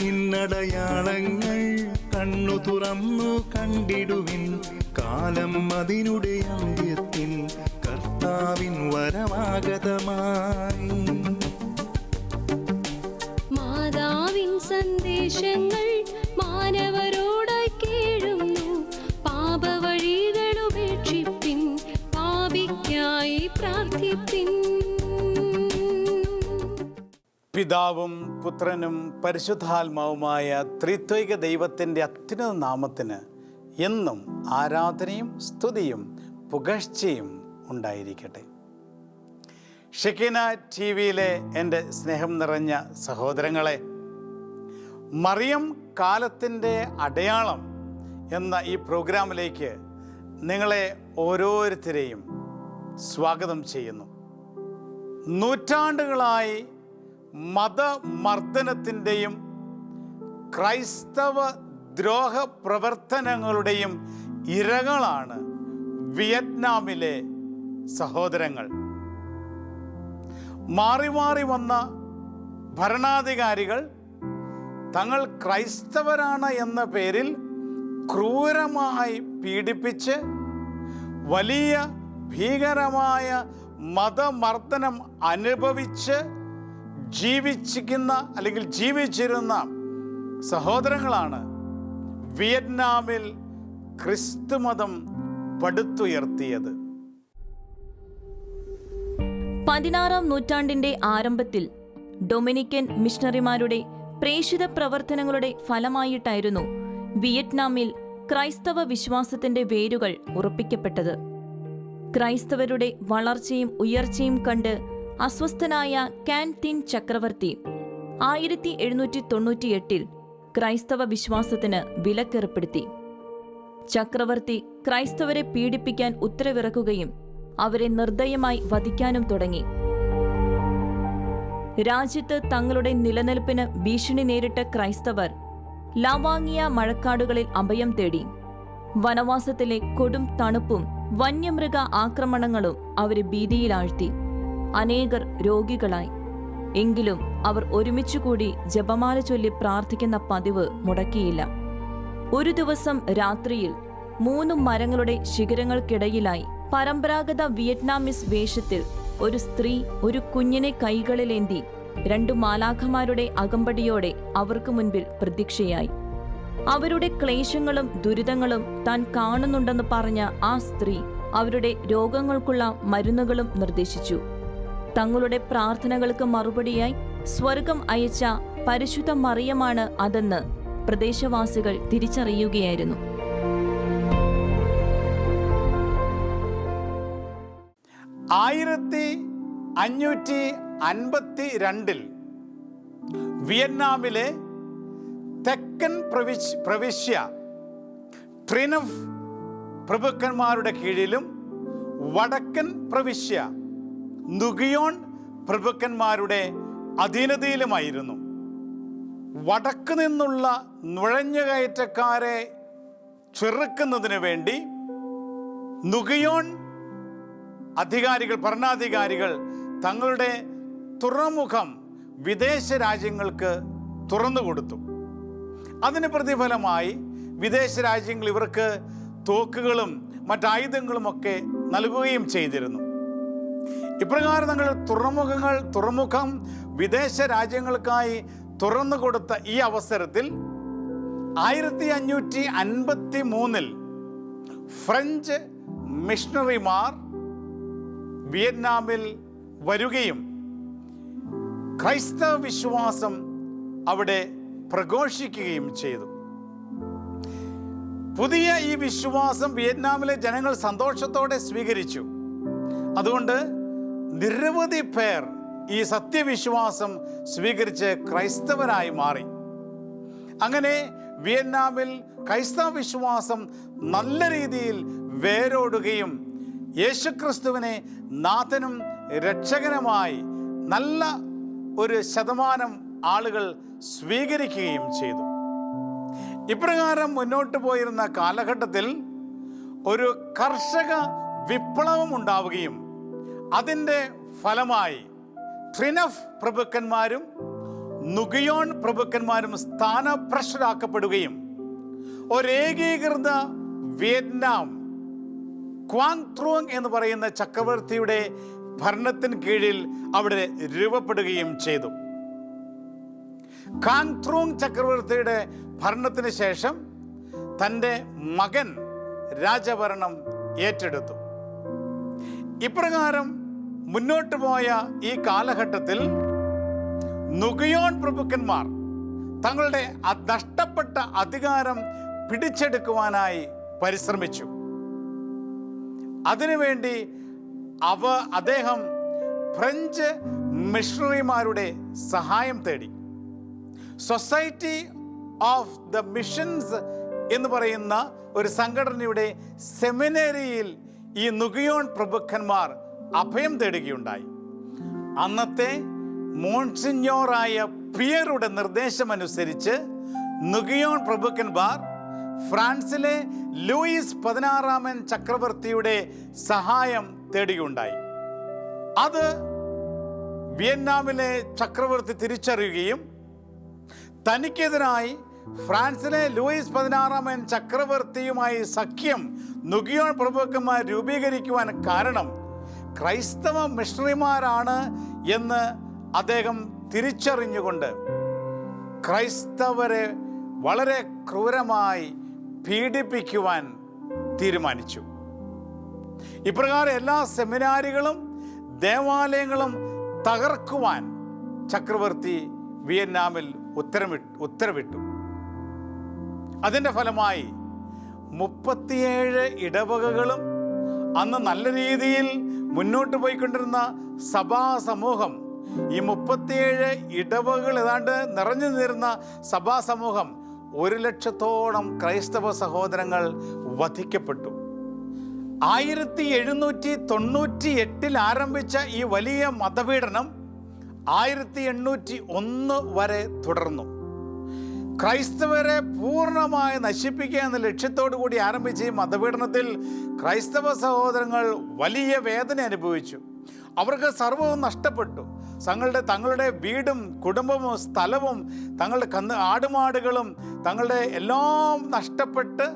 ഇന്നടയാളങ്ങൾ കണ്ണു തുറന്നു കണ്ടിടുവിൻ. കാലം അതിനുടെ അന്ത്യത്തിൽ കർത്താവിൻ വരമാഗതമായി മാതാവിൻ സന്ദേശങ്ങൾ മാനവരോട് കേഴുന്നു പാപവഴികൾ ഉപേക്ഷിപ്പിൻ. പാപിക്കായി പ്രാർത്ഥിപ്പിൻ. പിതാവും പുത്രനും പരിശുദ്ധാത്മാവുമായ ത്രിത്വിക ദൈവത്തിന്റെ അത്യുന്നത നാമത്തിന് എന്നും ആരാധനയും സ്തുതിയും പുകഴ്ചയും ഉണ്ടായിരിക്കട്ടെ. ഷിക്കിന ടി വിയിലെ എന്റെ സ്നേഹം നിറഞ്ഞ സഹോദരങ്ങളെ മറിയം കാലത്തിന്റെ അടയാളം എന്ന ഈ പ്രോഗ്രാമിലേക്ക് നിങ്ങളെ ഓരോരുത്തരെയും സ്വാഗതം ചെയ്യുന്നു. നൂറ്റാണ്ടുകളായി മതമർദ്ദനത്തിന്റെയും ക്രൈസ്തവ ദ്രോഹ പ്രവർത്തനങ്ങളുടെയും ഇരകളാണ് വിയറ്റ്നാമിലെ സഹോദരങ്ങൾ. മാറി മാറി വന്ന ഭരണാധികാരികൾ തങ്ങൾ ക്രൈസ്തവരാണ് എന്ന പേരിൽ ക്രൂരമായി പീഡിപ്പിച്ച് വലിയ ഭീകരമായ മതമർദ്ദനം അനുഭവിച്ച് ജീവിച്ചിരിക്കുന്ന അല്ലെങ്കിൽ ജീവിച്ചിരുന്ന സഹോദരങ്ങളാണ് വിയറ്റ്നാമിൽ ക്രിസ്തുമതം പടുത്തുയർത്തിയത്. പതിനാറാം നൂറ്റാണ്ടിന്റെ ആരംഭത്തിൽ ഡൊമിനിക്കൻ മിഷണറിമാരുടെ പ്രേഷിത പ്രവർത്തനങ്ങളുടെ ഫലമായിട്ടായിരുന്നു വിയറ്റ്നാമിൽ ക്രൈസ്തവ വിശ്വാസത്തിന്റെ വേരുകൾ ഉറപ്പിക്കപ്പെട്ടത്. ക്രൈസ്തവരുടെ വളർച്ചയും ഉയർച്ചയും കണ്ട് അസ്വസ്ഥനായ കാൻ തിൻ ചക്രവർത്തി. ആയിരത്തി എഴുന്നൂറ്റി തൊണ്ണൂറ്റിയെട്ടിൽ ക്രൈസ്തവ വിശ്വാസത്തിന് വിലക്കേർപ്പെടുത്തി. ചക്രവർത്തി ക്രൈസ്തവരെ പീഡിപ്പിക്കാൻ ഉത്തരവിറക്കുകയും അവരെ നിർദ്ദയമായി വധിക്കാനും തുടങ്ങി. രാജ്യത്ത് തങ്ങളുടെ നിലനിൽപ്പിന് ഭീഷണി നേരിട്ട ക്രൈസ്തവർ ലാവാങ്ങിയ മഴക്കാടുകളിൽ അഭയം തേടി. വനവാസത്തിലെ കൊടും തണുപ്പും വന്യമൃഗ ആക്രമണങ്ങളും അവരെ ഭീതിയിലാഴ്ത്തി. അനേകർ രോഗികളായി. എങ്കിലും അവർ ഒരുമിച്ചുകൂടി ജപമാല ചൊല്ലി പ്രാർത്ഥിക്കുന്ന പതിവ് മുടക്കിയില്ല. ഒരു ദിവസം രാത്രിയിൽ മൂന്ന് മരങ്ങളുടെ ശിഖരങ്ങൾക്കിടയിലായി പരമ്പരാഗത വിയറ്റ്നാമിസ് വേഷത്തിൽ ഒരു സ്ത്രീ ഒരു കുഞ്ഞിനെ കൈകളിലേന്തി രണ്ടു മാലാഖമാരുടെ അകമ്പടിയോടെ അവർക്ക് മുൻപിൽ പ്രതീക്ഷയായി അവരുടെ ക്ലേശങ്ങളും ദുരിതങ്ങളും താൻ കാണുന്നുണ്ടെന്ന് പറഞ്ഞ ആ സ്ത്രീ അവരുടെ രോഗങ്ങൾക്കുള്ള മരുന്നുകളും നിർദ്ദേശിച്ചു. തങ്ങളുടെ പ്രാർത്ഥനകൾക്ക് മറുപടിയായി സ്വർഗം അയച്ച പരിശുദ്ധ മറിയമാണ് അതെന്ന് പ്രദേശവാസികൾ തിരിച്ചറിയുകയായിരുന്നു. ആയിരത്തി അഞ്ഞൂറ്റി അൻപത്തി രണ്ടിൽ വിയറ്റ്നാമിലെ തെക്കൻ പ്രവിശ് പ്രവിശ്യ ട്രിനഫ് പ്രഭുക്കന്മാരുടെ കീഴിലും വടക്കൻ പ്രവിശ്യ നുഗിയോൺ പ്രഭുക്കന്മാരുടെ അധീനതയിലുമായിരുന്നു. വടക്ക് നിന്നുള്ള നുഴഞ്ഞുകയറ്റക്കാരെ ചെറുക്കുന്നതിന് വേണ്ടി നുഗിയോൺ അധികാരികൾ ഭരണാധികാരികൾ തങ്ങളുടെ തുറമുഖം വിദേശ രാജ്യങ്ങൾക്ക് തുറന്നു കൊടുത്തു. അതിന് പ്രതിഫലമായി വിദേശ രാജ്യങ്ങൾ ഇവർക്ക് തോക്കുകളും മറ്റായുധങ്ങളുമൊക്കെ നൽകുകയും ചെയ്തിരുന്നു. ഇപ്രകാരം തങ്ങൾ തുറമുഖങ്ങൾ തുറമുഖം വിദേശ രാജ്യങ്ങൾക്കായി തുറന്നു കൊടുത്ത ഈ അവസരത്തിൽ ആയിരത്തി അഞ്ഞൂറ്റി അൻപത്തി മൂന്നിൽ ഫ്രഞ്ച് മിഷണറിമാർ വിയറ്റ്നാമിൽ വരികയും ക്രൈസ്തവ വിശ്വാസം അവിടെ പ്രഘോഷിക്കുകയും ചെയ്തു. പുതിയ ഈ വിശ്വാസം വിയറ്റ്നാമിലെ ജനങ്ങൾ സന്തോഷത്തോടെ സ്വീകരിച്ചു. അതുകൊണ്ട് നിരവധി പേർ ഈ സത്യവിശ്വാസം സ്വീകരിച്ച് ക്രൈസ്തവരായി മാറി. അങ്ങനെ വിയറ്റ്നാമിൽ ക്രൈസ്തവ വിശ്വാസം നല്ല രീതിയിൽ വേരോടുകയും യേശുക്രിസ്തുവിനെ നാഥനും രക്ഷകനുമായി നല്ല ഒരു ശതമാനം ആളുകൾ സ്വീകരിക്കുകയും ചെയ്തു. ഇപ്രകാരം മുന്നോട്ട് പോയിരുന്ന കാലഘട്ടത്തിൽ ഒരു കർഷക വിപ്ലവം ഉണ്ടാവുകയും അതിന്റെ ഫലമായി ട്രിനഫ് പ്രഭുക്കന്മാരും നുഗിയോൺ പ്രഭുക്കന്മാരും സ്ഥാനഭ്രഷ്ടരാക്കപ്പെടുകയും ഒരേകീകൃത വിയറ്റ്നാം ക്വാങ് ത്രൂങ് എന്ന് പറയുന്ന ചക്രവർത്തിയുടെ ഭരണത്തിന് കീഴിൽ അവിടെ രൂപപ്പെടുകയും ചെയ്തു. കാങ് ത്രൂങ് ചക്രവർത്തിയുടെ ഭരണത്തിന് ശേഷം തന്റെ മകൻ രാജഭരണം ഏറ്റെടുത്തു. ഇപ്രകാരം മുന്നോട്ട് പോയ ഈ കാലഘട്ടത്തിൽ നുഗയോൺ പ്രഭുക്കന്മാർ തങ്ങളുടെ നഷ്ടപ്പെട്ട അധികാരം പിടിച്ചെടുക്കുവാനായി പരിശ്രമിച്ചു. അതിനുവേണ്ടി അവ അദ്ദേഹം ഫ്രഞ്ച് മിഷണറിമാരുടെ സഹായം തേടി. സൊസൈറ്റി ഓഫ് ദ മിഷൻസ് എന്ന് പറയുന്ന ഒരു സംഘടനയുടെ സെമിനറിയിൽ ഈ നുഗിയോൺ പ്രഭുക്കന്മാർ അഭയം തേടുകയുണ്ടായി. അന്നത്തെ മോൺസിഞ്ഞോറായ പിയറുടെ നിർദ്ദേശമനുസരിച്ച് നുഗിയോൺ പ്രഭുക്കന്മാർ ഫ്രാൻസിലെ ലൂയിസ് പതിനാറാമൻ ചക്രവർത്തിയുടെ സഹായം തേടുകയുണ്ടായി. അത് വിയറ്റ്നാമിലെ ചക്രവർത്തി തിരിച്ചറിയുകയും തനിക്കെതിരായി ഫ്രാൻസിലെ ലൂയിസ് പതിനാറാമൻ ചക്രവർത്തിയുമായി സഖ്യം നുഗിയോൺ പ്രഭുക്കന്മാർ രൂപീകരിക്കുവാൻ കാരണം ക്രൈസ്തവ മിഷണറിമാരാണ് എന്ന് അദ്ദേഹം തിരിച്ചറിഞ്ഞുകൊണ്ട് ക്രൈസ്തവരെ വളരെ ക്രൂരമായി പീഡിപ്പിക്കുവാൻ തീരുമാനിച്ചു. ഇപ്രകാരം എല്ലാ സെമിനാരികളും ദേവാലയങ്ങളും തകർക്കുവാൻ ചക്രവർത്തി വിയറ്റ്നാമിൽ ഉത്തരവിട്ടു ഉത്തരവിട്ടു. അതിന്റെ ഫലമായി മുപ്പത്തിയേഴ് ഇടവകകളും അന്ന് നല്ല രീതിയിൽ മുന്നോട്ട് പോയിക്കൊണ്ടിരുന്ന സഭാ സമൂഹം ഈ മുപ്പത്തിയേഴ് ഇടവകൾ ഏതാണ്ട് നിറഞ്ഞു നിന്നിരുന്ന സഭാ സമൂഹം ഒരു ലക്ഷത്തോളം ക്രൈസ്തവ സഹോദരങ്ങൾ വധിക്കപ്പെട്ടു. ആയിരത്തി എഴുന്നൂറ്റി തൊണ്ണൂറ്റി എട്ടിൽ ആരംഭിച്ച ഈ വലിയ മതപീഡനം ആയിരത്തി എണ്ണൂറ്റി ഒന്ന് വരെ തുടർന്നു. ക്രൈസ്തവരെ പൂർണമായി നശിപ്പിക്കുക എന്ന ലക്ഷ്യത്തോടു കൂടി ആരംഭിച്ച ഈ മതപീഡനത്തിൽ ക്രൈസ്തവ സഹോദരങ്ങൾ വലിയ വേദന അനുഭവിച്ചു. അവർക്ക് സർവവും നഷ്ടപ്പെട്ടു. തങ്ങളുടെ തങ്ങളുടെ വീടും കുടുംബവും സ്ഥലവും തങ്ങളുടെ കന്ന് ആടുമാടുകളും തങ്ങളുടെ എല്ലാം നഷ്ടപ്പെട്ട്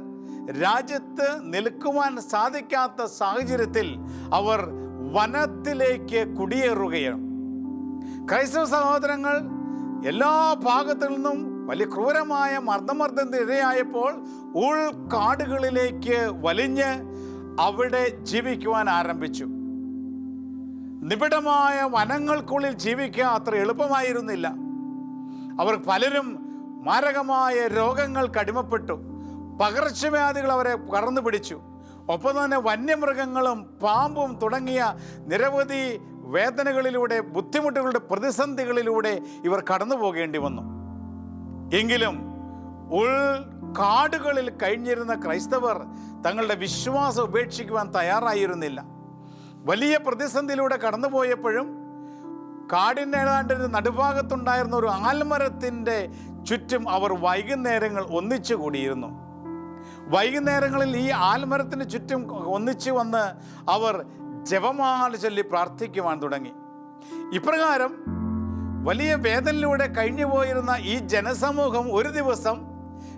രാജ്യത്ത് നിൽക്കുവാൻ സാധിക്കാത്ത സാഹചര്യത്തിൽ അവർ വനത്തിലേക്ക് കുടിയേറുകയാണ്. ക്രൈസ്തവ സഹോദരങ്ങൾ എല്ലാ ഭാഗത്തു നിന്നും വലിയ ക്രൂരമായ മർദ്ദമർദ്ദത്തിന് ഇരയായപ്പോൾ ഉൾക്കാടുകളിലേക്ക് വലിഞ്ഞ് അവിടെ ജീവിക്കുവാൻ ആരംഭിച്ചു. നിബിഡമായ വനങ്ങൾക്കുള്ളിൽ ജീവിക്കുക അത്ര എളുപ്പമായിരുന്നില്ല. അവർ പലരും മാരകമായ രോഗങ്ങൾ കടിമപ്പെട്ടു പകർച്ചവ്യാധികൾ അവരെ കടന്നു പിടിച്ചു. ഒപ്പം തന്നെ വന്യമൃഗങ്ങളും പാമ്പും തുടങ്ങിയ നിരവധി വേദനകളിലൂടെ ബുദ്ധിമുട്ടുകളുടെ പ്രതിസന്ധികളിലൂടെ ഇവർ കടന്നു പോകേണ്ടി വന്നു. എങ്കിലും ഉൾ കാടുകളിൽ കഴിഞ്ഞിരുന്ന ക്രൈസ്തവർ തങ്ങളുടെ വിശ്വാസം ഉപേക്ഷിക്കുവാൻ തയ്യാറായിരുന്നില്ല. വലിയ പ്രതിസന്ധിയിലൂടെ കടന്നുപോയപ്പോഴും കാടിനേതാണ്ട് നടുഭാഗത്തുണ്ടായിരുന്ന ഒരു ആൽമരത്തിന്റെ ചുറ്റും അവർ വൈകുന്നേരങ്ങൾ ഒന്നിച്ചു കൂടിയിരുന്നു. വൈകുന്നേരങ്ങളിൽ ഈ ആൽമരത്തിന് ചുറ്റും ഒന്നിച്ചു വന്ന് അവർ ജപമാല ചൊല്ലി പ്രാർത്ഥിക്കുവാൻ തുടങ്ങി. ഇപ്രകാരം വലിയ വേദനയിലൂടെ കഴിഞ്ഞു പോയിരുന്ന ഈ ജനസമൂഹം ഒരു ദിവസം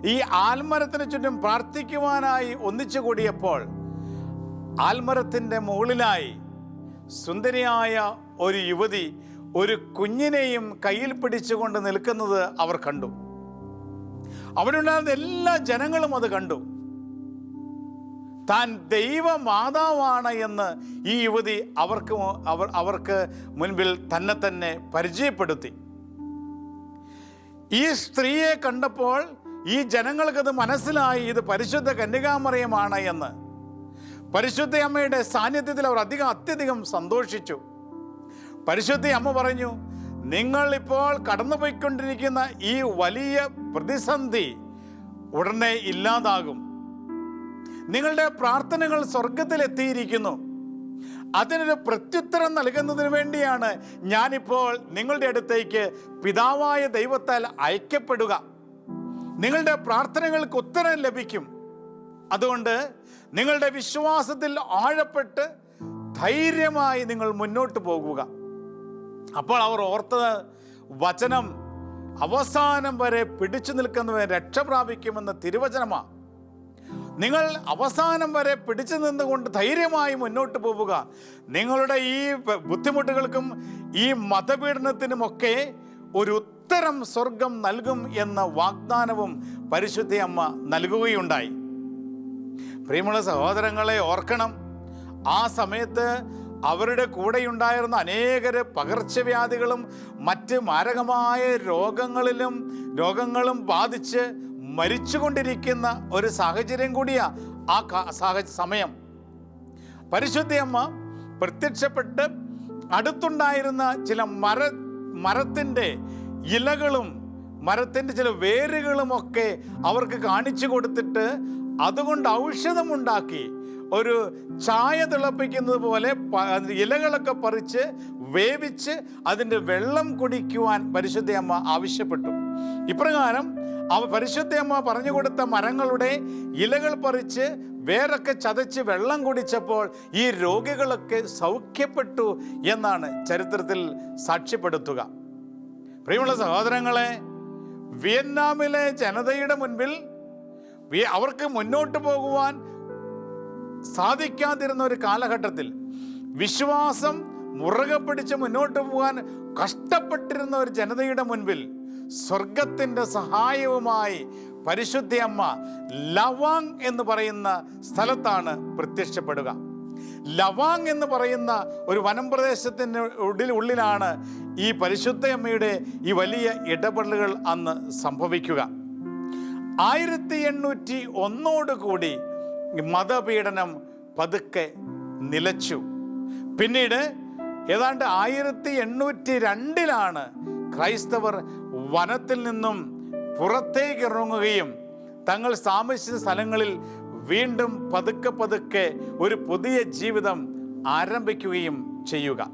ഈ ആൽമരത്തിന് ചുറ്റും പ്രാർത്ഥിക്കുവാനായി ഒന്നിച്ചു കൂടിയപ്പോൾ ആൽമരത്തിന്റെ മുകളിലായി സുന്ദരിയായ ഒരു യുവതി ഒരു കുഞ്ഞിനെയും കയ്യിൽ പിടിച്ചുകൊണ്ട് നിൽക്കുന്നത് അവർ കണ്ടു. അവിടെ ഉണ്ടായിരുന്ന എല്ലാ ജനങ്ങളും അത് കണ്ടു. താൻ ദൈവമാതാവാണ് എന്ന് ഈ യുവതി അവർക്ക് അവർ അവർക്ക് മുൻപിൽ തന്നെ തന്നെ പരിചയപ്പെടുത്തി. ഈ സ്ത്രീയെ കണ്ടപ്പോൾ ഈ ജനങ്ങൾക്കത് മനസ്സിലായി ഇത് പരിശുദ്ധ കന്യകാമറിയമാണ് എന്ന്. പരിശുദ്ധ അമ്മയുടെ സാന്നിധ്യത്തിൽ അവർ അധികം അത്യധികം സന്തോഷിച്ചു. പരിശുദ്ധ അമ്മ പറഞ്ഞു നിങ്ങൾ ഇപ്പോൾ കടന്നുപോയിക്കൊണ്ടിരിക്കുന്ന ഈ വലിയ പ്രതിസന്ധി ഉടനെ ഇല്ലാതാകും. നിങ്ങളുടെ പ്രാർത്ഥനകൾ സ്വർഗത്തിലെത്തിയിരിക്കുന്നു അതിനൊരു പ്രത്യുത്തരം നൽകുന്നതിന് വേണ്ടിയാണ് ഞാനിപ്പോൾ നിങ്ങളുടെ അടുത്തേക്ക് പിതാവായ ദൈവത്താൽ അയക്കപ്പെടുക. നിങ്ങളുടെ പ്രാർത്ഥനകൾക്ക് ഉത്തരം ലഭിക്കും. അതുകൊണ്ട് നിങ്ങളുടെ വിശ്വാസത്തിൽ ആഴപ്പെട്ട് ധൈര്യമായി നിങ്ങൾ മുന്നോട്ട് പോകുക. അപ്പോൾ അവർ ഓർത്തത് വചനം അവസാനം വരെ പിടിച്ചു നിൽക്കുന്നവൻ രക്ഷ പ്രാപിക്കുമെന്ന തിരുവചനമാണ് നിങ്ങൾ അവസാനം വരെ പിടിച്ചു നിന്നുകൊണ്ട് ധൈര്യമായി മുന്നോട്ട് പോവുക. നിങ്ങളുടെ ഈ ബുദ്ധിമുട്ടുകൾക്കും ഈ മതപീഡനത്തിനുമൊക്കെ ഒരു ഉത്തരം സ്വർഗം നൽകും എന്ന വാഗ്ദാനവും പരിശുദ്ധ അമ്മ നൽകുകയുണ്ടായി. പ്രിയമുള്ള സഹോദരങ്ങളെ ഓർക്കണം. ആ സമയത്ത് അവരുടെ കൂടെയുണ്ടായിരുന്ന അനേകര് പകർച്ചവ്യാധികളും മറ്റ് മാരകമായ രോഗങ്ങളിലും രോഗങ്ങളും ബാധിച്ച് മരിച്ചുകൊണ്ടിരിക്കുന്ന ഒരു സാഹചര്യം കൂടിയാ ആ സാഹ സമയം. പരിശുദ്ധയമ്മ പ്രത്യക്ഷപ്പെട്ട് അടുത്തുണ്ടായിരുന്ന ചില മര മരത്തിന്റെ ഇലകളും മരത്തിന്റെ ചില വേരുകളും ഒക്കെ അവർക്ക് കാണിച്ചു കൊടുത്തിട്ട് അതുകൊണ്ട് ഔഷധമുണ്ടാക്കി ഒരു ചായ തിളപ്പിക്കുന്നത് പോലെ ഇലകളൊക്കെ പറിച്ച് വേവിച്ച് അതിന്റെ വെള്ളം കുടിക്കുവാൻ പരിശുദ്ധയമ്മ ആവശ്യപ്പെട്ടു. ഇപ്രകാരം അവ പരിശുദ്ധയമ്മ പറഞ്ഞു കൊടുത്ത മരങ്ങളുടെ ഇലകൾ പറിച്ച് വേരൊക്കെ ചതച്ച് വെള്ളം കുടിച്ചപ്പോൾ ഈ രോഗികളൊക്കെ സൗഖ്യപ്പെട്ടു എന്നാണ് ചരിത്രത്തിൽ സാക്ഷ്യപ്പെടുത്തുക. പ്രിയമുള്ള സഹോദരങ്ങളെ വിയറ്റ്നാമിലെ ജനതയുടെ മുൻപിൽ അവർക്ക് മുന്നോട്ട് പോകുവാൻ സാധിക്കാതിരുന്ന ഒരു കാലഘട്ടത്തിൽ വിശ്വാസം മുറുകെ പിടിച്ച് മുന്നോട്ട് പോകാൻ കഷ്ടപ്പെട്ടിരുന്ന ഒരു ജനതയുടെ മുൻപിൽ സ്വർഗത്തിന്റെ സഹായവുമായി പരിശുദ്ധ അമ്മ ലവാങ് എന്ന് പറയുന്ന സ്ഥലത്താണ് പ്രത്യക്ഷപ്പെടുക. ലവാങ് എന്ന് പറയുന്ന ഒരു വനം പ്രദേശത്തിന്റെ ഉള്ളിൽ ഉള്ളിലാണ് ഈ പരിശുദ്ധയമ്മയുടെ ഈ വലിയ ഇടപെടലുകൾ അന്ന് സംഭവിക്കുക. ആയിരത്തി എണ്ണൂറ്റി ഒന്നോട് കൂടി മതപീഡനം പതുക്കെ നിലച്ചു. പിന്നീട് ഏതാണ്ട് ആയിരത്തി എണ്ണൂറ്റി രണ്ടിലാണ് ക്രൈസ്തവർ വനത്തിൽ നിന്നും പുറത്തേക്ക് ഇറങ്ങുകയും തങ്ങൾ താമസിച്ച സ്ഥലങ്ങളിൽ വീണ്ടും പതുക്കെ പതുക്കെ ഒരു പുതിയ ജീവിതം ആരംഭിക്കുകയും ചെയ്യുക.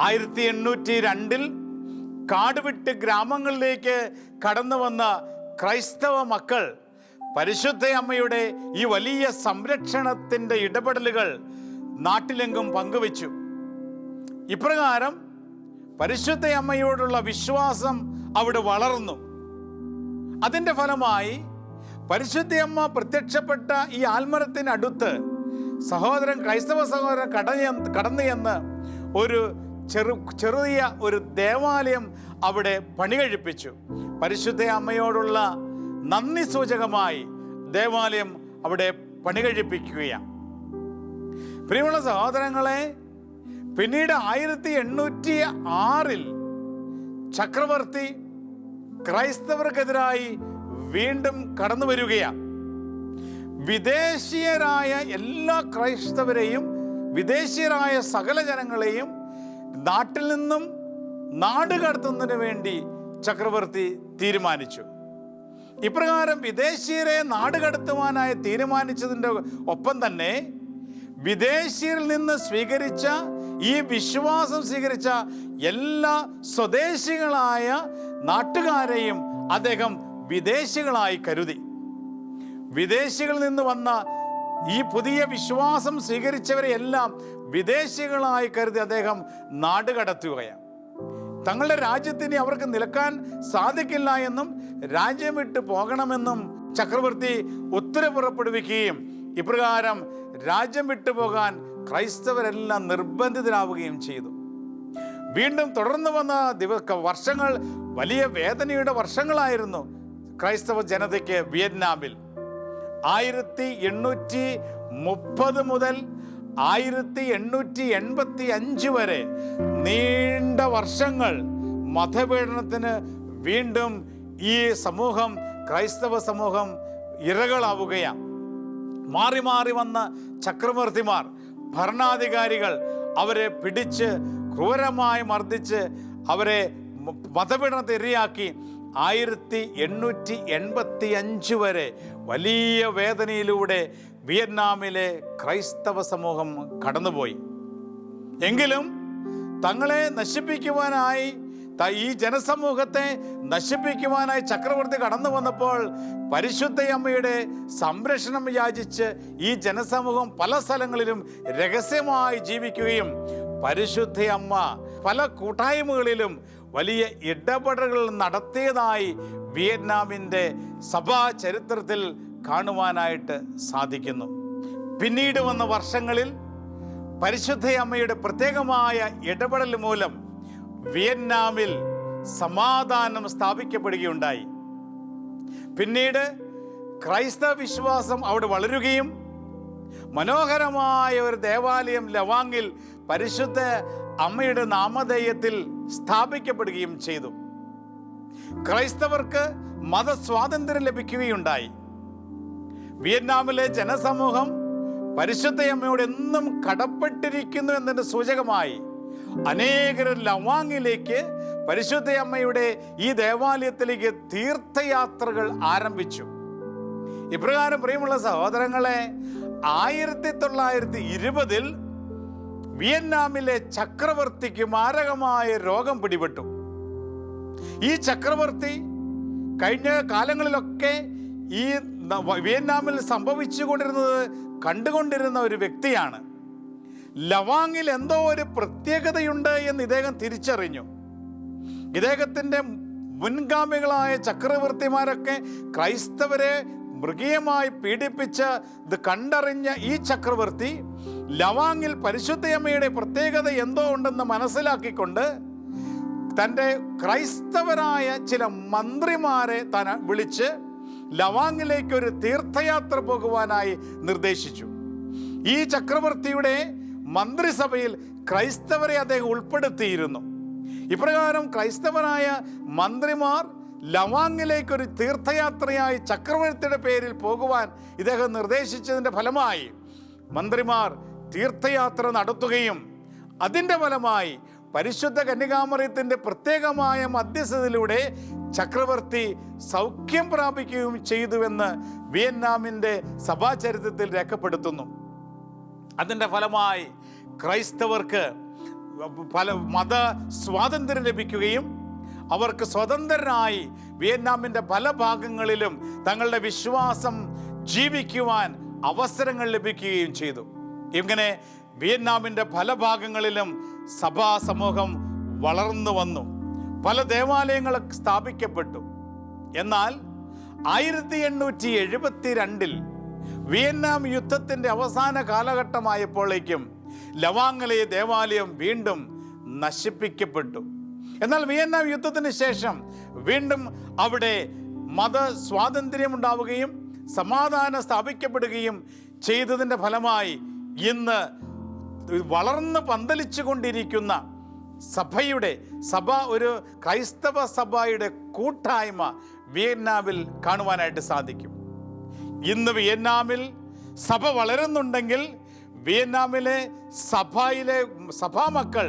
ആയിരത്തി എണ്ണൂറ്റി രണ്ടിൽ കാട് വിട്ട് ഗ്രാമങ്ങളിലേക്ക് കടന്നു വന്ന ക്രൈസ്തവ മക്കൾ പരിശുദ്ധ അമ്മയുടെ ഈ വലിയ സംരക്ഷണത്തിന്റെ ഇടപെടലുകൾ നാട്ടിലെങ്കും പങ്കുവച്ചു. ഇപ്രകാരം പരിശുദ്ധ അമ്മയോടുള്ള വിശ്വാസം അവിടെ വളർന്നു. അതിന്റെ ഫലമായി പരിശുദ്ധയമ്മ പ്രത്യക്ഷപ്പെട്ട ഈ ആൽമരത്തിനടുത്ത് സഹോദരൻ ക്രൈസ്തവ സഹോദരൻ കടന്ന് കടന്നു എന്ന് ഒരു ചെറു ചെറിയ ഒരു ദേവാലയം അവിടെ പണി കഴിപ്പിച്ചു പരിശുദ്ധ അമ്മയോടുള്ള നന്ദി സൂചകമായി ദേവാലയം അവിടെ പണി കഴിപ്പിക്കുകയാണ് പ്രിയമുള്ള സഹോദരങ്ങളെ പിന്നീട് ആയിരത്തി എണ്ണൂറ്റി ആറിൽ ചക്രവർത്തി ക്രൈസ്തവർക്കെതിരായി വീണ്ടും കടന്നു വരികയാണ്. വിദേശീയരായ എല്ലാ ക്രൈസ്തവരെയും വിദേശീയരായ സകല ജനങ്ങളെയും നാട്ടിൽ നിന്നും നാട് കടത്തുന്നതിന് വേണ്ടി ചക്രവർത്തി തീരുമാനിച്ചു. ഇപ്രകാരം വിദേശീയരെ നാട് കടത്തുവാനായി തീരുമാനിച്ചതിന്റെ ഒപ്പം തന്നെ വിദേശീയരിൽ നിന്ന് സ്വീകരിച്ച ഈ വിശ്വാസം സ്വീകരിച്ച എല്ലാ സ്വദേശികളായ നാട്ടുകാരെയും അദ്ദേഹം വിദേശികളായി കരുതി. വിദേശികളിൽ നിന്ന് വന്ന ഈ പുതിയ വിശ്വാസം സ്വീകരിച്ചവരെ എല്ലാം വിദേശികളായി കരുതി അദ്ദേഹം നാടുകടത്തുകയാണ് തങ്ങളുടെ രാജ്യത്തിന് അവർക്ക് നിൽക്കാൻ സാധിക്കില്ല എന്നും രാജ്യം വിട്ട് പോകണമെന്നും ചക്രവർത്തി ഉത്തരവ് പുറപ്പെടുവിക്കുകയും ഇപ്രകാരം രാജ്യം വിട്ടു പോകാൻ ക്രൈസ്തവരെല്ലാം നിർബന്ധിതരാവുകയും ചെയ്തു. വീണ്ടും തുടർന്നു വന്ന ദിവ വർഷങ്ങൾ വലിയ വേദനയുടെ വർഷങ്ങളായിരുന്നു ക്രൈസ്തവ ജനതയ്ക്ക് വിയറ്റ്നാമിൽ. ആയിരത്തി എണ്ണൂറ്റി മുപ്പത് മുതൽ ആയിരത്തി എണ്ണൂറ്റി എൺപത്തി അഞ്ച് വരെ നീണ്ട വർഷങ്ങൾ മതപീഡനത്തിന് വീണ്ടും ഈ സമൂഹം ക്രൈസ്തവ സമൂഹം ഇരകളാവുകയാണ്. മാറി മാറി വന്ന ചക്രവർത്തിമാർ ഭരണാധികാരികൾ അവരെ പിടിച്ച് ക്രൂരമായി മർദ്ദിച്ച് അവരെ മ- മതപീഡനത്തെ ഇരയാക്കി ആയിരത്തി എണ്ണൂറ്റി എൺപത്തി അഞ്ച് വരെ വലിയ വേദനയിലൂടെ വിയറ്റ്നാമിലെ ക്രൈസ്തവ സമൂഹം കടന്നുപോയി. എങ്കിലും തങ്ങളെ നശിപ്പിക്കുവാനായി ഈ ജനസമൂഹത്തെ നശിപ്പിക്കുവാനായി ചക്രവർത്തി കടന്നു വന്നപ്പോൾ പരിശുദ്ധയമ്മയുടെ സംരക്ഷണം യാചിച്ച് ഈ ജനസമൂഹം പല സ്ഥലങ്ങളിലും രഹസ്യമായി ജീവിക്കുകയും പരിശുദ്ധയമ്മ പല കൂട്ടായ്മകളിലും വലിയ ഇടപെടലുകൾ നടത്തിയതായി വിയറ്റ്നാമിന്റെ സഭാ ചരിത്രത്തിൽ കാണുവാനായിട്ട് സാധിക്കുന്നു. പിന്നീട് വന്ന വർഷങ്ങളിൽ പരിശുദ്ധയമ്മയുടെ പ്രത്യേകമായ ഇടപെടൽ മൂലം വിയറ്റ്നാമിൽ സമാധാനം സ്ഥാപിക്കപ്പെടുകയുണ്ടായി. പിന്നീട് ക്രൈസ്തവ വിശ്വാസം അവിടെ വളരുകയും മനോഹരമായ ഒരു ദേവാലയം ലവാങ്ങിൽ പരിശുദ്ധ അമ്മയുടെ നാമധേയത്തിൽ സ്ഥാപിക്കപ്പെടുകയും ചെയ്തു. ക്രൈസ്തവർക്ക് മതസ്വാതന്ത്ര്യം ലഭിക്കുകയുണ്ടായി. വിയറ്റ്നാമിലെ ജനസമൂഹം പരിശുദ്ധയമ്മയോട് എന്നും കടപ്പെട്ടിരിക്കുന്നു എന്നതിന്റെ സൂചകമായി അനേകർ ലവാങ്ങിലേക്ക് പരിശുദ്ധയമ്മയുടെ ഈ ദേവാലയത്തിലേക്ക് തീർത്ഥയാത്രകൾ ആരംഭിച്ചു. ഇപ്രകാരം പ്രിയമുള്ള സഹോദരങ്ങളെ ആയിരത്തി തൊള്ളായിരത്തി ഇരുപതിൽ വിയറ്റ്നാമിലെ ചക്രവർത്തിക്ക് മാരകമായ രോഗം പിടിപെട്ടു. ഈ ചക്രവർത്തി കഴിഞ്ഞ കാലങ്ങളിലൊക്കെ ഈ വിയറ്റ്നാമിൽ സംഭവിച്ചുകൊണ്ടിരുന്നത് കണ്ടുകൊണ്ടിരുന്ന ഒരു വ്യക്തിയാണ്. ലവാങ്ങിൽ എന്തോ ഒരു പ്രത്യേകതയുണ്ട് എന്ന് ഇദ്ദേഹം തിരിച്ചറിഞ്ഞു. ഇദ്ദേഹത്തിന്റെ മുൻഗാമികളായ ചക്രവർത്തിമാരൊക്കെ ക്രൈസ്തവരെ മൃഗീയമായി പീഡിപ്പിച്ച് ഇത് കണ്ടറിഞ്ഞ ഈ ചക്രവർത്തി ലവാങ്ങിൽ പരിശുദ്ധയമ്മയുടെ പ്രത്യേകത എന്തോ ഉണ്ടെന്ന് മനസ്സിലാക്കിക്കൊണ്ട് തന്റെ ക്രൈസ്തവരായ ചില മന്ത്രിമാരെ താൻ വിളിച്ച് ലവാങ്ങിലേക്ക് ഒരു തീർത്ഥയാത്ര പോകുവാനായി നിർദ്ദേശിച്ചു. ഈ ചക്രവർത്തിയുടെ മന്ത്രിസഭയിൽ ക്രൈസ്തവരെ അദ്ദേഹം ഉൾപ്പെടുത്തിയിരുന്നു. ഇപ്രകാരം ക്രൈസ്തവരായ മന്ത്രിമാർ ലവാങ്ങിലേക്ക് ഒരു തീർത്ഥയാത്രയായി ചക്രവർത്തിയുടെ പേരിൽ പോകുവാൻ ഇദ്ദേഹം നിർദ്ദേശിച്ചതിന്റെ ഫലമായി മന്ത്രിമാർ തീർത്ഥയാത്ര നടത്തുകയും അതിന്റെ ഫലമായി പരിശുദ്ധ കന്യകാമറിയത്തിന്റെ പ്രത്യേകമായ മധ്യസ്ഥതയിലൂടെ ചക്രവർത്തി സൗഖ്യം പ്രാപിക്കുകയും ചെയ്തുവെന്ന് വിയറ്റ്നാമിന്റെ സഭാചരിത്രത്തിൽ രേഖപ്പെടുത്തുന്നു. അതിന്റെ ഫലമായി ക്രൈസ്തവർക്ക് പല മത സ്വാതന്ത്ര്യം ലഭിക്കുകയും അവർക്ക് സ്വതന്ത്രരായി വിയറ്റ്നാമിന്റെ പല ഭാഗങ്ങളിലും തങ്ങളുടെ വിശ്വാസം ജീവിക്കുവാൻ അവസരങ്ങൾ ലഭിക്കുകയും ചെയ്തു. ഇങ്ങനെ വിയറ്റ്നാമിന്റെ പല ഭാഗങ്ങളിലും സഭാ സമൂഹം വളർന്നു വന്നു. പല ദേവാലയങ്ങൾ സ്ഥാപിക്കപ്പെട്ടു. എന്നാൽ ആയിരത്തി എണ്ണൂറ്റി എഴുപത്തി രണ്ടിൽ വിയറ്റ്നാം യുദ്ധത്തിന്റെ അവസാന കാലഘട്ടമായപ്പോഴേക്കും ലവാങ്ങലെ ദേവാലയം വീണ്ടും നശിപ്പിക്കപ്പെട്ടു. എന്നാൽ വിയറ്റ്നാം യുദ്ധത്തിന് ശേഷം വീണ്ടും അവിടെ മത സ്വാതന്ത്ര്യം ഉണ്ടാവുകയും സമാധാനം സ്ഥാപിക്കപ്പെടുകയും ചെയ്തതിന്റെ ഫലമായി ഇന്ന് വളർന്ന് പന്തലിച്ചു കൊണ്ടിരിക്കുന്ന സഭയുടെ സഭ ഒരു ക്രൈസ്തവ സഭയുടെ കൂട്ടായ്മ വിയറ്റ്നാമിൽ കാണുവാനായിട്ട് സാധിക്കും. ഇന്ന് വിയറ്റ്നാമിൽ സഭ വളരുന്നുണ്ടെങ്കിൽ വിയറ്റ്നാമിലെ സഭയിലെ സഭാമക്കൾ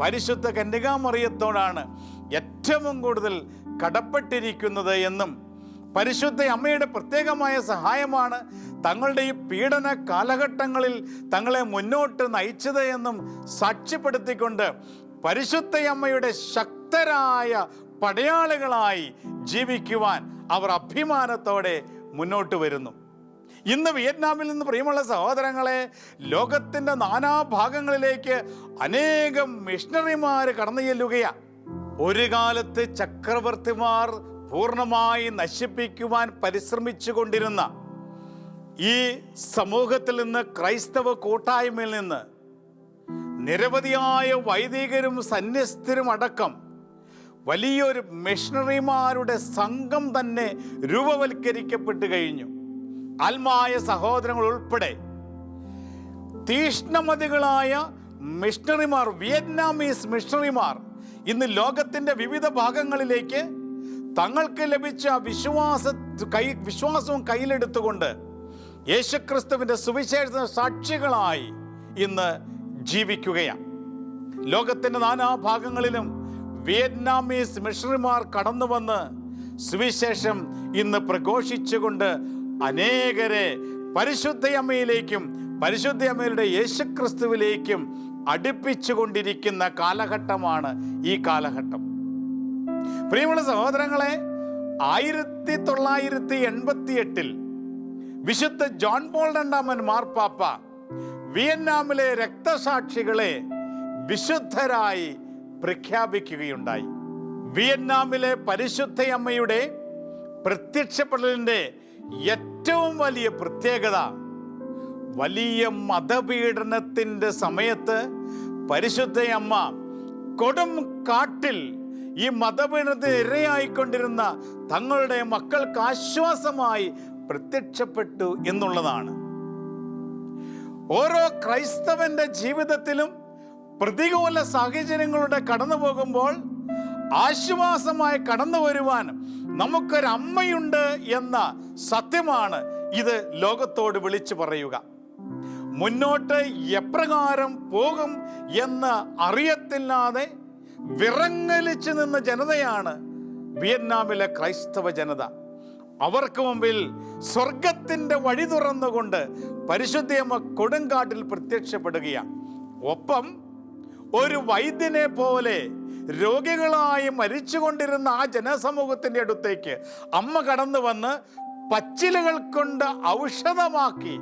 പരിശുദ്ധ കന്യകാമറിയത്തോടാണ് ഏറ്റവും കൂടുതൽ കടപ്പെട്ടിരിക്കുന്നത് എന്നും പരിശുദ്ധ അമ്മയുടെ പ്രത്യേകമായ സഹായമാണ് തങ്ങളുടെ ഈ പീഡന കാലഘട്ടങ്ങളിൽ തങ്ങളെ മുന്നോട്ട് നയിച്ചത് എന്നും സാക്ഷ്യപ്പെടുത്തിക്കൊണ്ട് പരിശുദ്ധ അമ്മയുടെ ശക്തരായ പടയാളികളായി ജീവിക്കുവാൻ അവർ അഭിമാനത്തോടെ മുന്നോട്ട് വരുന്നു. ഇന്ന് വിയറ്റ്നാമിൽ നിന്ന് പ്രിയമുള്ള സഹോദരങ്ങളെ ലോകത്തിന്റെ നാനാഭാഗങ്ങളിലേക്ക് അനേകം മിഷണറിമാർ കടന്നു ചെല്ലുകയാണ് ഒരു കാലത്ത് ചക്രവർത്തിമാർ പൂർണമായി നശിപ്പിക്കുവാൻ പരിശ്രമിച്ചു കൊണ്ടിരുന്ന ഈ സമൂഹത്തിൽ നിന്ന് ക്രൈസ്തവ കൂട്ടായ്മയിൽ നിന്ന് നിരവധിയായ വൈദികരും സന്യസ്തരും അടക്കം വലിയൊരു മിഷണറിമാരുടെ സംഘം തന്നെ രൂപവൽക്കരിക്കപ്പെട്ട് കഴിഞ്ഞു. ആത്മായ സഹോദരങ്ങൾ ഉൾപ്പെടെ തീഷ്ണമതികളായ മിഷണറിമാർ വിയറ്റ്നാമീസ് മിഷണറിമാർ ഇന്ന് ലോകത്തിന്റെ വിവിധ ഭാഗങ്ങളിലേക്ക് തങ്ങൾക്ക് ലഭിച്ച വിശ്വാസ കൈ വിശ്വാസവും കയ്യിലെടുത്തുകൊണ്ട് യേശുക്രിസ്തുവിന്റെ സുവിശേഷ സാക്ഷികളായി ഇന്ന് ജീവിക്കുകയാണ്. ലോകത്തിന്റെ നാനാഭാഗങ്ങളിലും വിയറ്റ്നാമീസ് മിഷണറിമാർ കടന്നു വന്ന് സുവിശേഷം ഇന്ന് പ്രഘോഷിച്ചുകൊണ്ട് അനേകരെ പരിശുദ്ധയമ്മയിലേക്കും പരിശുദ്ധയമ്മയുടെ യേശുക്രിസ്തുവിലേക്കും അടുപ്പിച്ചുകൊണ്ടിരിക്കുന്ന കാലഘട്ടമാണ് ഈ കാലഘട്ടം. പ്രിയമുള്ള സഹോദരങ്ങളെ ആയിരത്തി തൊള്ളായിരത്തി എൺപത്തി എട്ടിൽ വിശുദ്ധ ജോൺ പോൾ രണ്ടാമൻ മാർപ്പാപ്പ വിയറ്റ്നാമിലെ രക്തസാക്ഷികളെ വിശുദ്ധരായി പ്രഖ്യാപിക്കുകയുണ്ടായി. വിയറ്റ്നാമിലെ പരിശുദ്ധയമ്മയുടെ പ്രത്യക്ഷപ്പെടലിന്റെ ഏറ്റവും വലിയ പ്രത്യേകത വലിയ മതപീഡനത്തിന്റെ സമയത്ത് പരിശുദ്ധയമ്മ കൊടും കാട്ടിൽ ഈ മതപീഡനത്തിന് ഇരയായിക്കൊണ്ടിരുന്ന തങ്ങളുടെ മക്കൾക്ക് ആശ്വാസമായി പ്രത്യക്ഷപ്പെട്ടു എന്നുള്ളതാണ്. ഓരോ ക്രൈസ്തവന്റെ ജീവിതത്തിലും പ്രതികൂല സാഹചര്യങ്ങളുടെ കടന്നു പോകുമ്പോൾ ആശ്വാസമായി കടന്നു വരുവാൻ നമുക്കൊരമ്മയുണ്ട് എന്ന സത്യമാണ് ഇത് ലോകത്തോട് വിളിച്ചു പറയുക. മുന്നോട്ട് എപ്രകാരം പോകും എന്ന് അറിയത്തില്ലാതെ വിറങ്ങലിച്ചു നിന്ന ജനതയാണ് വിയറ്റ്നാമിലെ ക്രൈസ്തവ ജനത. അവർക്ക് മുമ്പിൽ സ്വർഗത്തിന്റെ വഴി തുറന്നുകൊണ്ട് പരിശുദ്ധിയമ്മ കൊടുങ്കാട്ടിൽ പ്രത്യക്ഷപ്പെടുകയാണ്. ഒപ്പം ഒരു വൈദ്യനെ പോലെ രോഗികളായി മരിച്ചുകൊണ്ടിരുന്ന ആ ജനസമൂഹത്തിന്റെ അടുത്തേക്ക് അമ്മ കടന്നു വന്ന് പച്ചിലുകൾ കൊണ്ട് ഔഷധമാക്കി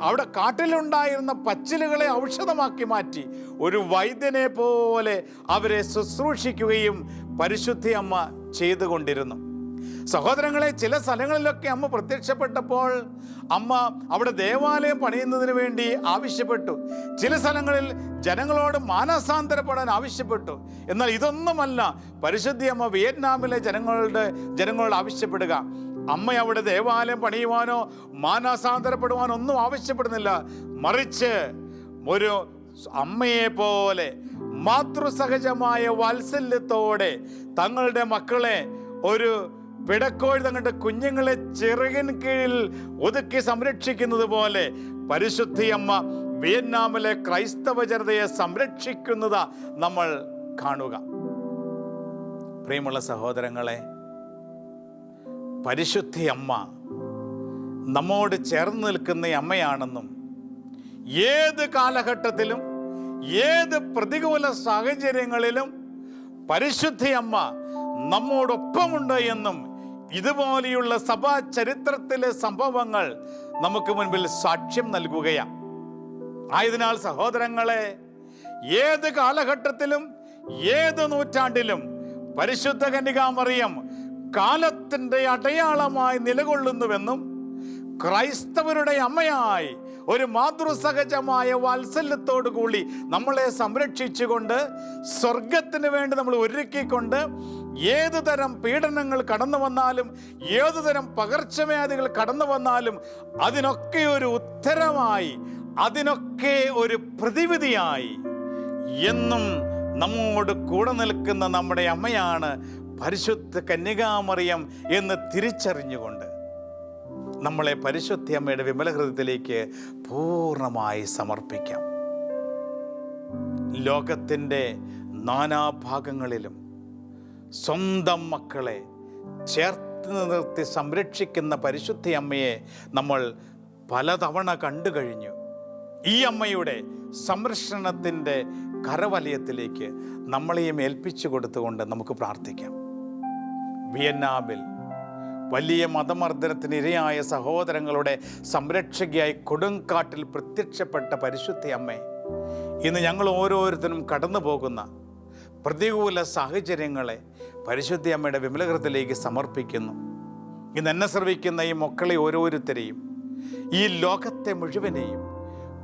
അവിടെ കാട്ടിലുണ്ടായിരുന്ന പച്ചിലുകളെ ഔഷധമാക്കി മാറ്റി ഒരു വൈദ്യനെ പോലെ അവരെ ശുശ്രൂഷിക്കുകയും പരിശുദ്ധി അമ്മ ചെയ്തുകൊണ്ടിരുന്നു. സഹോദരങ്ങളെ ചില സ്ഥലങ്ങളിലൊക്കെ അമ്മ പ്രത്യക്ഷപ്പെട്ടപ്പോൾ അമ്മ അവിടെ ദേവാലയം പണിയുന്നതിന് വേണ്ടി ആവശ്യപ്പെട്ടു. ചില സ്ഥലങ്ങളിൽ ജനങ്ങളോട് മാനസാന്തരപ്പെടാൻ ആവശ്യപ്പെട്ടു. എന്നാൽ ഇതൊന്നുമല്ല. പരിശുദ്ധി അമ്മ വിയറ്റ്നാമിലെ ജനങ്ങളുടെ ജനങ്ങളോട് ആവശ്യപ്പെടുക. അമ്മ അവിടെ ദേവാലയം പണിയുവാനോ മാനസാന്തരപ്പെടുവാനോ ഒന്നും ആവശ്യപ്പെടുന്നില്ല. മറിച്ച് ഒരു അമ്മയെ പോലെ മാതൃസഹജമായ വാത്സല്യത്തോടെ തങ്ങളുടെ മക്കളെ ഒരു പിടക്കോഴി തങ്ങളുടെ കുഞ്ഞുങ്ങളെ ചിറകിൻ കീഴിൽ ഒതുക്കി സംരക്ഷിക്കുന്നത് പോലെ പരിശുദ്ധിയമ്മ വിയറ്റ്നാമിലെ ക്രൈസ്തവ ജനതയെ സംരക്ഷിക്കുന്നത് നമ്മൾ കാണുക. പ്രിയമുള്ള സഹോദരങ്ങളെ പരിശുദ്ധി അമ്മ നമ്മോട് ചേർന്ന് നിൽക്കുന്ന അമ്മയാണെന്നും ഏത് കാലഘട്ടത്തിലും ഏത് പ്രതികൂല സാഹചര്യങ്ങളിലും പരിശുദ്ധി അമ്മ നമ്മോടൊപ്പമുണ്ട് എന്നും ഇതുപോലെയുള്ള സഭാ ചരിത്രത്തിലെ സംഭവങ്ങൾ നമുക്ക് മുൻപിൽ സാക്ഷ്യം നൽകുകയാണ്. ആയതിനാൽ സഹോദരങ്ങളെ ഏത് കാലഘട്ടത്തിലും ഏത് നൂറ്റാണ്ടിലും പരിശുദ്ധ കന്യകാമറിയം കാലത്തിന്റെ അടയാളമായി നിലകൊള്ളുന്നുവെന്നും ക്രൈസ്തവരുടെ അമ്മയായി ഒരു മാതൃസഹജമായ വാത്സല്യത്തോടു കൂടി നമ്മളെ സംരക്ഷിച്ചുകൊണ്ട് സ്വർഗത്തിന് വേണ്ടി നമ്മൾ ഒരുക്കിക്കൊണ്ട് ഏതു തരം പീഡനങ്ങൾ കടന്നു വന്നാലും ഏതു തരം പകർച്ചവ്യാധികൾ കടന്നു വന്നാലും അതിനൊക്കെ ഒരു ഉത്തരമായി അതിനൊക്കെ ഒരു പ്രതിവിധിയായി എന്നും നമ്മോട് കൂടെ നിൽക്കുന്ന നമ്മുടെ അമ്മയാണ് പരിശുദ്ധ കന്യകാമറിയം എന്ന് തിരിച്ചറിഞ്ഞുകൊണ്ട് നമ്മളെ പരിശുദ്ധ അമ്മയുടെ വിമലഹൃദയത്തിലേക്ക് പൂർണമായി സമർപ്പിക്കാം. ലോകത്തിന്റെ നാനാഭാഗങ്ങളിലും സ്വന്തം മക്കളെ ചേർത്ത് നിർത്തി സംരക്ഷിക്കുന്ന പരിശുദ്ധ അമ്മയെ നമ്മൾ പലതവണ കണ്ടു കഴിഞ്ഞു. ഈ അമ്മയുടെ സംരക്ഷണത്തിന്റെ കരവലയത്തിലേക്ക് നമ്മളെയും ഏൽപ്പിച്ചു കൊടുത്തുകൊണ്ട് നമുക്ക് പ്രാർത്ഥിക്കാം. വിയന്നാമിൽ വലിയ മതമർദ്ദനത്തിന് ഇരയായ സഹോദരങ്ങളുടെ സംരക്ഷകയായി കൊടുങ്കാട്ടിൽ പ്രത്യക്ഷപ്പെട്ട പരിശുദ്ധ അമ്മേ ഇന്ന് ഞങ്ങൾ ഓരോരുത്തരും കടന്നു പോകുന്ന പ്രതികൂല സാഹചര്യങ്ങളെ പരിശുദ്ധ അമ്മയുടെ വിമലകൃതത്തിലേക്ക് സമർപ്പിക്കുന്നു. ഇന്ന് എന്നെ ശ്രവിക്കുന്ന ഈ മക്കളെ ഓരോരുത്തരെയും ഈ ലോകത്തെ മുഴുവനെയും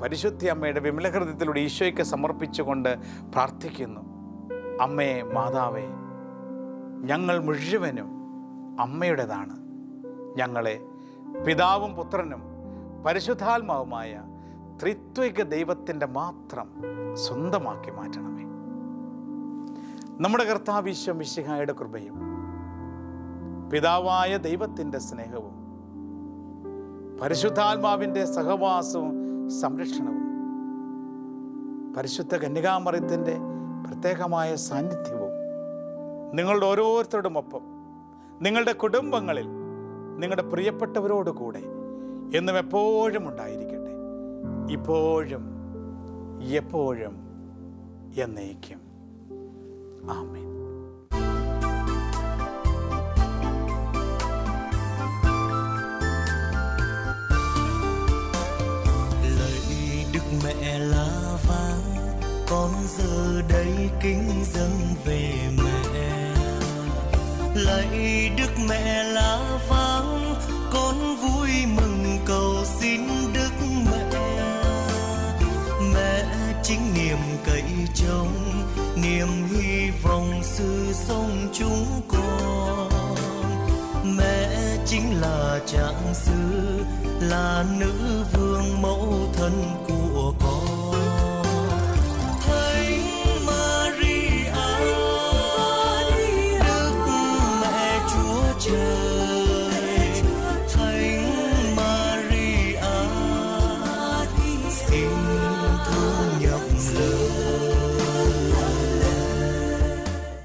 പരിശുദ്ധി അമ്മയുടെ വിമലഹൃദയത്തിലൂടെ ഈശോയ്ക്ക് സമർപ്പിച്ചുകൊണ്ട് പ്രാർത്ഥിക്കുന്നു. അമ്മയെ മാതാവേ ഞങ്ങൾ മുഴുവനും അമ്മയുടേതാണ്. ഞങ്ങളെ പിതാവും പുത്രനും പരിശുദ്ധാത്മാവുമായ ത്രിത്വിക ദൈവത്തിന്റെ മാത്രം സ്വന്തമാക്കി മാറ്റണമേ. നമ്മുടെ കർത്താവിശ്വം മിശിഹായുടെ കൃപയും പിതാവായ ദൈവത്തിന്റെ സ്നേഹവും പരിശുദ്ധാത്മാവിന്റെ സഹവാസവും സംരക്ഷണവും പരിശുദ്ധ കന്യകാമറിയത്തിന്റെ പ്രത്യേകമായ സാന്നിധ്യവും നിങ്ങളുടെ ഓരോരുത്തരുടെയും ഒപ്പം നിങ്ങളുടെ കുടുംബങ്ങളിൽ നിങ്ങളുടെ പ്രിയപ്പെട്ടവരോട് കൂടെ എന്നും എപ്പോഴും ഉണ്ടായിരിക്കട്ടെ. ഇപ്പോഴും എപ്പോഴും എന്നേക്കും. Amen. Đức Mẹ lá vang, con giờ đây kính dâng về mẹ. Lạy Đức Mẹ lá vang, con vui mừng cầu xin Đức Mẹ. Mẹ chính niềm cậy trông niềm hy vọng sự sống chúng con mẹ chính là trạng sư là nữ vương mẫu thân của.